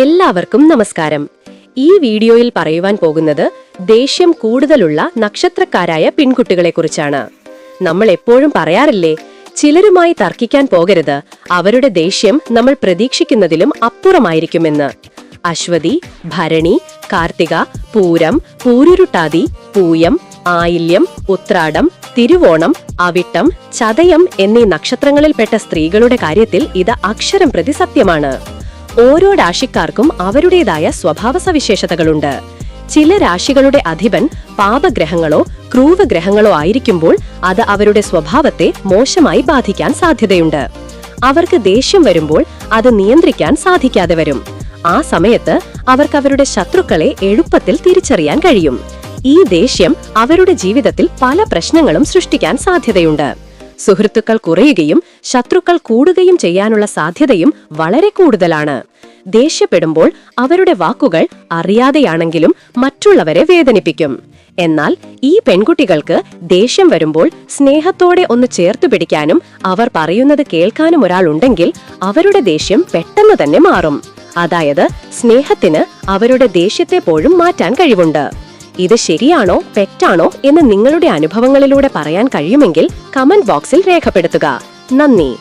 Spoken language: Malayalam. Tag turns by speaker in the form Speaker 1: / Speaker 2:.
Speaker 1: എല്ലാവർക്കും നമസ്കാരം. ഈ വീഡിയോയിൽ പറയുവാൻ പോകുന്നത് ദേഷ്യം കൂടുതലുള്ള നക്ഷത്രക്കാരായ പെൺകുട്ടികളെക്കുറിച്ചാണ്. നമ്മൾ എപ്പോഴും പറയാറില്ലേ ചിലരുമായി തർക്കിക്കാൻ പോകരുത് അവരുടെ ദേഷ്യം നമ്മൾ പ്രതീക്ഷിക്കുന്നതിലും അപ്പുറമായിരിക്കുമെന്ന്. അശ്വതി ഭരണി കാർത്തിക പൂരം പൂരുരുട്ടാതി പൂയം ആയില്യം ഉത്രാടം തിരുവോണം അവിട്ടം ചതയം എന്നീ നക്ഷത്രങ്ങളിൽപ്പെട്ട സ്ത്രീകളുടെ കാര്യത്തിൽ ഇത് അക്ഷരം പ്രതി സത്യമാണ്. ഓരോ രാശിക്കാർക്കും അവരുടേതായ സ്വഭാവ സവിശേഷതകളുണ്ട്. ചില രാശികളുടെ അധിപൻ പാപഗ്രഹങ്ങളോ ക്രൂവഗ്രഹങ്ങളോ ആയിരിക്കുമ്പോൾ അത് അവരുടെ സ്വഭാവത്തെ മോശമായി ബാധിക്കാൻ സാധ്യതയുണ്ട്. അവർക്ക് ദേഷ്യം വരുമ്പോൾ അത് നിയന്ത്രിക്കാൻ സാധിക്കാതെ വരും. ആ സമയത്ത് അവർക്ക് അവരുടെ ശത്രുക്കളെ എളുപ്പത്തിൽ തിരിച്ചറിയാൻ കഴിയും. ഈ ദേഷ്യം അവരുടെ ജീവിതത്തിൽ പല പ്രശ്നങ്ങളും സൃഷ്ടിക്കാൻ സാധ്യതയുണ്ട്. സുഹൃത്തുക്കൾ കുറയുകയും ശത്രുക്കൾ കൂടുകയും ചെയ്യാനുള്ള സാധ്യതയും വളരെ കൂടുതലാണ്. ദേഷ്യപ്പെടുമ്പോൾ അവരുടെ വാക്കുകൾ അറിയാതെയാണെങ്കിലും മറ്റുള്ളവരെ വേദനിപ്പിക്കും. എന്നാൽ ഈ പെൺകുട്ടികൾക്ക് ദേഷ്യം വരുമ്പോൾ സ്നേഹത്തോടെ ഒന്ന് ചേർത്തു പിടിക്കാനും അവർ പറയുന്നത് കേൾക്കാനും ഒരാളുണ്ടെങ്കിൽ അവരുടെ ദേഷ്യം പെട്ടെന്ന് തന്നെ മാറും. അതായത് സ്നേഹത്തിന് അവരുടെ ദേഷ്യത്തെ പോലും മാറ്റാൻ കഴിവുണ്ട്. ഇത് ശരിയാണോ തെറ്റാണോ എന്ന് നിങ്ങളുടെ അനുഭവങ്ങളിലൂടെ പറയാൻ കഴിയുമെങ്കിൽ കമന്റ് ബോക്സിൽ രേഖപ്പെടുത്തുക. നന്ദി.